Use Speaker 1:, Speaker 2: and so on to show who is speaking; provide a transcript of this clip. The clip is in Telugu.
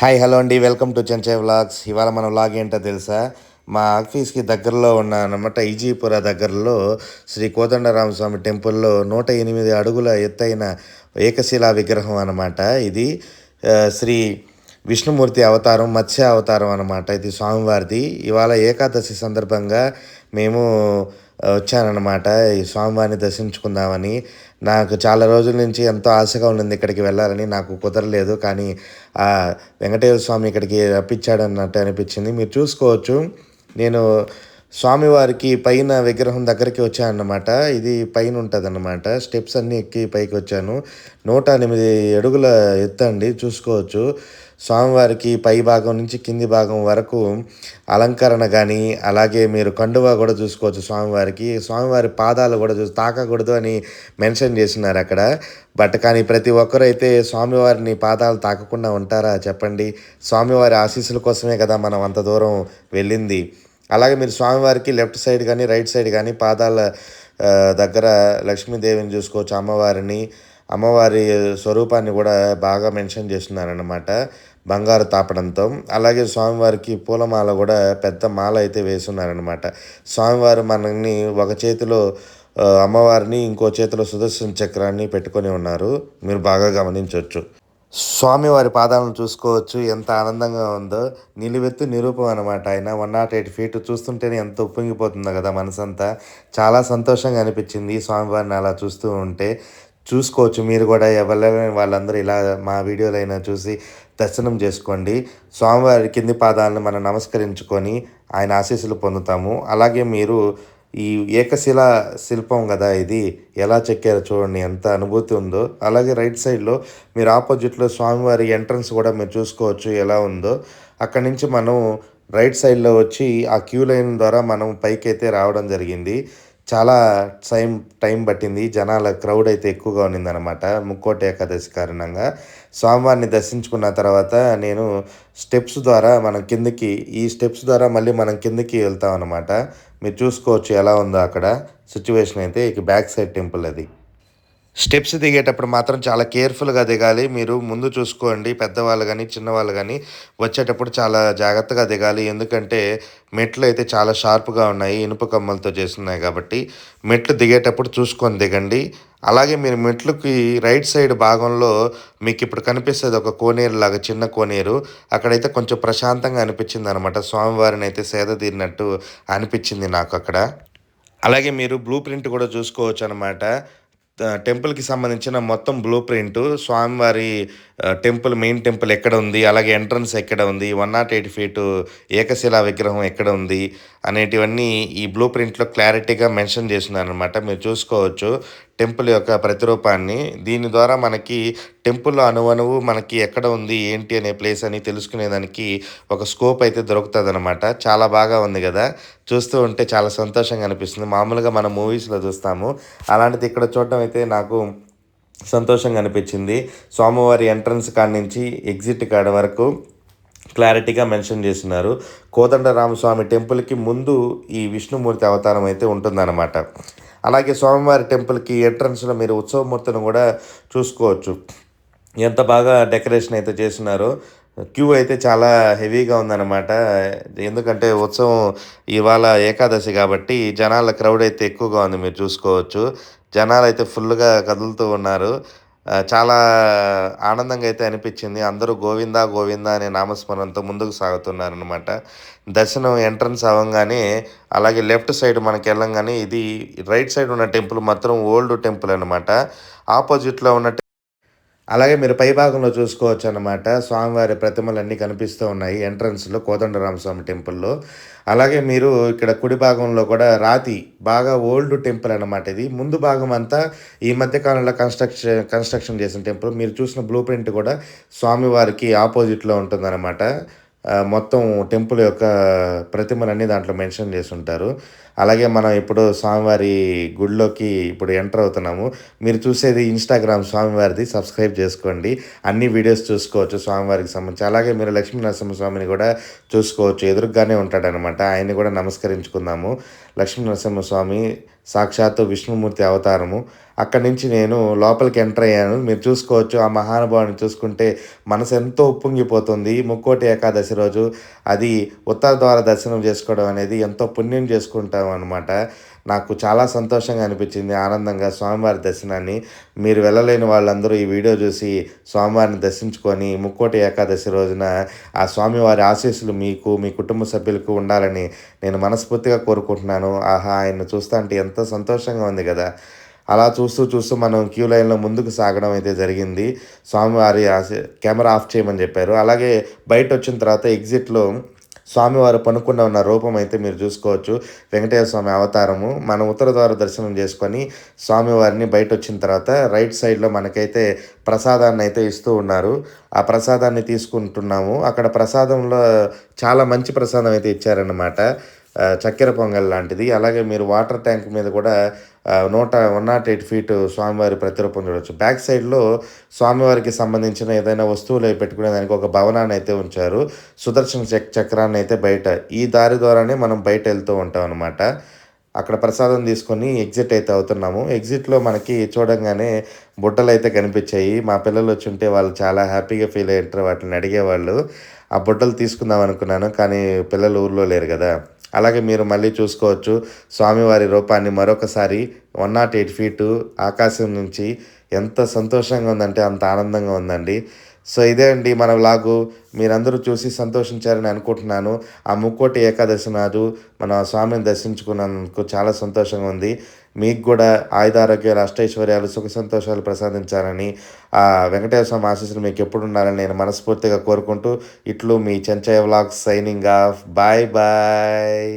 Speaker 1: హాయ్ హలో అండి. Welcome to Chenche vlogs. ఇవాళ మన వ్లాగ్ ఏంటో తెలుసా? మా ఆఫీస్కి దగ్గరలో ఉన్న అనమాట ఈజీపుర దగ్గరలో శ్రీ కోదండరామస్వామి టెంపుల్లో నూట ఎనిమిది అడుగుల ఎత్తైన ఏకశిలా విగ్రహం అనమాట ఇది. శ్రీ విష్ణుమూర్తి అవతారం మత్స్య అవతారం అనమాట ఇది స్వామివారిది. ఇవాళ ఏకాదశి సందర్భంగా మేము వచ్చానమాట వచ్చానన్నమాట. ఈ స్వామివారిని దర్శించుకుందామని. నాకు చాలా రోజుల నుంచి ఎంతో ఆశగా ఉండింది ఇక్కడికి వెళ్ళాలని. నాకు కుదరలేదు కానీ ఆ వెంకటేశ్వర స్వామి ఇక్కడికి రప్పించాడు అన్నట్టు అనిపించింది. మీరు చూసుకోవచ్చు నేను స్వామివారికి పైన విగ్రహం దగ్గరికి వచ్చానమాట ఇది పైన ఉంటుంది అన్నమాట స్టెప్స్ అన్నీ ఎక్కి పైకి వచ్చాను. నూట ఎనిమిది అడుగుల ఎత్తండి చూసుకోవచ్చు. స్వామివారికి పై భాగం నుంచి కింది భాగం వరకు అలంకరణ కానీ అలాగే మీరు కండువా కూడా చూసుకోవచ్చు స్వామివారికి. స్వామివారి పాదాలు కూడా చూసి తాకకూడదు అని మెన్షన్ చేస్తున్నారు అక్కడ. బట్ కానీ ప్రతి ఒక్కరైతే స్వామివారిని పాదాలు తాకకుండా ఉంటారా చెప్పండి. స్వామివారి ఆశీస్సుల కోసమే కదా మనం అంత దూరం వెళ్ళింది. అలాగే మీరు స్వామివారికి లెఫ్ట్ సైడ్ కానీ రైట్ సైడ్ కానీ పాదాల దగ్గర లక్ష్మీదేవిని చూసుకోవచ్చు అమ్మవారిని. అమ్మవారి స్వరూపాన్ని కూడా బాగా మెన్షన్ చేస్తున్నారన్నమాట. బంగారు తాపడంతో. అలాగే స్వామివారికి పూలమాల కూడా పెద్ద మాల అయితే వేసున్నారనమాట స్వామివారు మనల్ని ఒక చేతిలో అమ్మవారిని ఇంకో చేతిలో సుదర్శన చక్రాన్ని పెట్టుకొని ఉన్నారు. మీరు బాగా గమనించవచ్చు. స్వామివారి పాదాలను చూసుకోవచ్చు. ఎంత ఆనందంగా ఉందో. నిలువెత్తు నిరూపం అనమాట ఆయన. వన్ నాట్ ఎయిట్ ఫీట్ చూస్తుంటేనే ఎంత ఉప్పొంగిపోతుందో కదా మనసంతా. చాలా సంతోషంగా అనిపించింది స్వామివారిని అలా చూస్తూ ఉంటే. చూసుకోవచ్చు. మీరు కూడా ఎవరైనా వాళ్ళందరూ ఇలా మా వీడియోలైనా చూసి దర్శనం చేసుకోండి. స్వామివారి కింది పాదాలను మనం నమస్కరించుకొని ఆయన ఆశీస్సులు పొందుతాము. అలాగే మీరు ఈ ఏకశిల శిల్పం కదా ఇది ఎలా చెక్కారో చూడండి ఎంత అనుభూతి ఉందో. అలాగే రైట్ సైడ్లో మీరు ఆపోజిట్లో స్వామివారి ఎంట్రన్స్ కూడా మీరు చూసుకోవచ్చు ఎలా ఉందో. అక్కడి నుంచి మనం రైట్ సైడ్లో వచ్చి ఆ క్యూ లైన్ ద్వారా మనం పైకి అయితే రావడం జరిగింది. చాలా టైం టైం పట్టింది. జనాల క్రౌడ్ అయితే ఎక్కువగా ఉన్నిందనమాట ముక్కోటి ఏకాదశి కారణంగా. స్వామివారిని దర్శించుకున్న తర్వాత నేను స్టెప్స్ ద్వారా మనం కిందకి ఈ స్టెప్స్ ద్వారా మళ్ళీ మనం కిందకి వెళ్తాం అనమాట మీరు చూసుకోవచ్చు ఎలా ఉందో అక్కడ. సిచ్యువేషన్ అయితే ఇక బ్యాక్ సైడ్ టెంపుల్ అది. స్టెప్స్ దిగేటప్పుడు మాత్రం చాలా కేర్ఫుల్గా దిగాలి. మీరు ముందు చూసుకోండి. పెద్దవాళ్ళు కానీ చిన్నవాళ్ళు కానీ వచ్చేటప్పుడు చాలా జాగ్రత్తగా దిగాలి. ఎందుకంటే మెట్లు అయితే చాలా షార్ప్గా ఉన్నాయి. ఇనుప కమ్మలతో చేస్తున్నాయి కాబట్టి మెట్లు దిగేటప్పుడు చూసుకొని దిగండి. అలాగే మీరు మెట్లుకి రైట్ సైడ్ భాగంలో మీకు ఇప్పుడు కనిపిస్తుంది ఒక కోనేరు లాగా చిన్న కోనేరు. అక్కడైతే కొంచెం ప్రశాంతంగా అనిపించింది అనమాట స్వామివారిని అయితే సేద తీరినట్టు అనిపించింది నాకు అక్కడ. అలాగే మీరు బ్లూ ప్రింట్ కూడా చూసుకోవచ్చు అనమాట టెంపుల్కి సంబంధించిన మొత్తం బ్లూ ప్రింట్ స్వామివారి టెంపుల్ మెయిన్ టెంపుల్ ఎక్కడ ఉంది? అలాగే ఎంట్రన్స్ ఎక్కడ ఉంది? వన్ నాట్ ఎయిట్ ఫీట్ ఏకశిలా విగ్రహం ఎక్కడ ఉంది? అనేటివన్నీ ఈ బ్లూ ప్రింట్లో క్లారిటీగా మెన్షన్ చేసినారనమాట అనమాట మీరు చూసుకోవచ్చు టెంపుల్ యొక్క ప్రతిరూపాన్ని. దీని ద్వారా మనకి టెంపుల్ అనువనువు మనకి ఎక్కడ ఉంది? ఏంటి అనే ప్లేస్ అని తెలుసుకునేదానికి ఒక స్కోప్ అయితే దొరుకుతుంది అనమాట చాలా బాగా ఉంది కదా? చూస్తూ ఉంటే చాలా సంతోషంగా అనిపిస్తుంది. మామూలుగా మనం మూవీస్లో చూస్తాము. అలాంటిది ఇక్కడ చూడడం అయితే నాకు సంతోషంగా అనిపించింది. స్వామివారి ఎంట్రన్స్ కాడ నుంచి ఎగ్జిట్ కాడ వరకు క్లారిటీగా మెన్షన్ చేస్తున్నారు. కోదండరామస్వామి టెంపుల్కి ముందు ఈ విష్ణుమూర్తి అవతారం అయితే ఉంటుందన్నమాట. అలాగే స్వామివారి టెంపుల్కి ఎంట్రన్స్లో మీరు ఉత్సవమూర్తిని కూడా చూసుకోవచ్చు. ఎంత బాగా డెకరేషన్ అయితే చేస్తున్నారో. క్యూ అయితే చాలా హెవీగా ఉందన్నమాట. ఎందుకంటే ఉత్సవం ఇవాళ ఏకాదశి కాబట్టి జనాల క్రౌడ్ అయితే ఎక్కువగా ఉంది మీరు చూసుకోవచ్చు. జనాలు అయితే ఫుల్గా కదులుతూ ఉన్నారు. చాలా ఆనందంగా అయితే అనిపించింది. అందరూ గోవిందా గోవిందా అనే నామస్మరణతో ముందుకు సాగుతున్నారు అనమాట దర్శనం ఎంట్రన్స్ అవ్వగానే అలాగే లెఫ్ట్ సైడ్ మనకి వెళ్ళంగానే ఇది రైట్ సైడ్ ఉన్న టెంపుల్ మాత్రం ఓల్డ్ టెంపుల్ అనమాట ఆపోజిట్లో ఉన్న అలాగే మీరు పై భాగంలో చూసుకోవచ్చు అనమాట స్వామివారి ప్రతిమలన్నీ కనిపిస్తూ ఉన్నాయి ఎంట్రన్స్లో కోదండరామస్వామి టెంపుల్లో. అలాగే మీరు ఇక్కడ కుడి భాగంలో కూడా రాతి బాగా ఓల్డ్ టెంపుల్ అనమాట ఇది. ముందు భాగం అంతా ఈ మధ్య కాలంలో కన్స్ట్రక్షన్ కన్స్ట్రక్షన్ చేసిన టెంపుల్. మీరు చూసిన బ్లూ ప్రింట్ కూడా స్వామివారికి ఆపోజిట్లో ఉంటుందన్నమాట. మొత్తం టెంపుల్ యొక్క ప్రతిమలన్నీ దాంట్లో మెన్షన్ చేసి ఉంటారు అలాగే మనం ఇప్పుడు స్వామివారి గుడిలోకి ఇప్పుడు ఎంటర్ అవుతున్నాము. మీరు చూసేది ఇన్స్టాగ్రామ్ స్వామివారిది సబ్స్క్రైబ్ చేసుకోండి. అన్ని వీడియోస్ చూసుకోవచ్చు స్వామివారికి సంబంధించి. అలాగే మీరు లక్ష్మీనరసింహ స్వామిని కూడా చూసుకోవచ్చు. ఎదురుగానే ఉంటాడనమాట. ఆయన్ని కూడా నమస్కరించుకుందాము. లక్ష్మీనరసింహ స్వామి సాక్షాత్తు విష్ణుమూర్తి అవతారము. అక్కడి నుంచి నేను లోపలికి ఎంటర్ అయ్యాను. మీరు చూసుకోవచ్చు ఆ మహానుభావుని చూసుకుంటే మనసు ఎంతో ఉప్పొంగిపోతుంది. ముక్కోటి ఏకాదశి రోజు అది ఉత్తర ద్వార దర్శనం చేసుకోవడం అనేది ఎంతో పుణ్యం చేసుకుంటాం అనమాట నాకు చాలా సంతోషంగా అనిపించింది ఆనందంగా స్వామివారి దర్శనాన్ని. మీరు వెళ్ళలేని వాళ్ళందరూ ఈ వీడియో చూసి స్వామివారిని దర్శించుకొని ముక్కోటి ఏకాదశి రోజున ఆ స్వామివారి ఆశీస్సులు మీకు మీ కుటుంబ సభ్యులకు ఉండాలని నేను మనస్ఫూర్తిగా కోరుకుంటున్నాను. ఆహా ఆయన చూస్తా అంటే ఎంతో సంతోషంగా ఉంది కదా. అలా చూస్తూ చూస్తూ మనం క్యూ లైన్లో ముందుకు సాగడం అయితే జరిగింది. స్వామివారి ఆశ- కెమెరా ఆఫ్ చేయమని చెప్పారు. అలాగే బయట వచ్చిన తర్వాత ఎగ్జిట్లో స్వామివారు పనుకున్న ఉన్న రూపం అయితే మీరు చూసుకోవచ్చు. వెంకటేశ్వర స్వామి అవతారము. మన ఉత్తర ద్వార దర్శనం చేసుకొని స్వామివారిని బయట వచ్చిన తర్వాత రైట్ సైడ్లో మనకైతే ప్రసాదాన్ని అయితే ఇస్తూ ఉన్నారు. ఆ ప్రసాదాన్ని తీసుకుంటున్నాము. అక్కడ ప్రసాదంలో చాలా మంచి ప్రసాదం అయితే ఇచ్చారన్నమాట. చక్కెర పొంగల్ లాంటిది. అలాగే మీరు వాటర్ ట్యాంక్ మీద కూడా నూట వన్ నాట్ ఎయిట్ ఫీట్ స్వామివారి ప్రతిరూపం చూడవచ్చు బ్యాక్ సైడ్లో స్వామివారికి సంబంధించిన ఏదైనా వస్తువులు పెట్టుకునే దానికి ఒక భవనాన్ని అయితే ఉంచారు. సుదర్శన చక్ చక్రాన్ని అయితే బయట ఈ దారి ద్వారానే మనం బయట వెళ్తూ ఉంటాం అనమాట అక్కడ ప్రసాదం తీసుకొని ఎగ్జిట్ అయితే అవుతున్నాము. ఎగ్జిట్లో మనకి చూడంగానే బుట్టలు అయితే కనిపించాయి. మా పిల్లలు వచ్చి ఉంటే వాళ్ళు చాలా హ్యాపీగా ఫీల్ అయ్యారు వాటిని అడిగేవాళ్ళు ఆ బుట్టలు తీసుకుందాం అనుకున్నాను కానీ పిల్లలు ఊర్లో లేరు కదా అలాగే మీరు మళ్ళీ చూసుకోవచ్చు. స్వామివారి రూపాన్ని మరొకసారి వన్ నాట్ ఎయిట్ ఫీటు ఆకాశం నుంచి ఎంత సంతోషంగా ఉందంటే అంత ఆనందంగా ఉందండి. సో ఇదే అండి మన వ్లాగు మీరందరూ చూసి సంతోషించారని అనుకుంటున్నాను. ఆ ముక్కోటి ఏకాదశి నాడు మన స్వామిని దర్శించుకున్నందుకు చాలా సంతోషంగా ఉంది. మీకు కూడా ఆయుధారోగ్యాలు అష్టైశ్వర్యాలు సుఖ సంతోషాలు ప్రసాదించాలని ఆ వెంకటేశ్వర స్వామి ఆశీస్సులు మీకు ఎప్పుడు ఉండాలని నేను మనస్ఫూర్తిగా కోరుకుంటూ ఇట్లు మీ Chenchayya vlogs signing off bye bye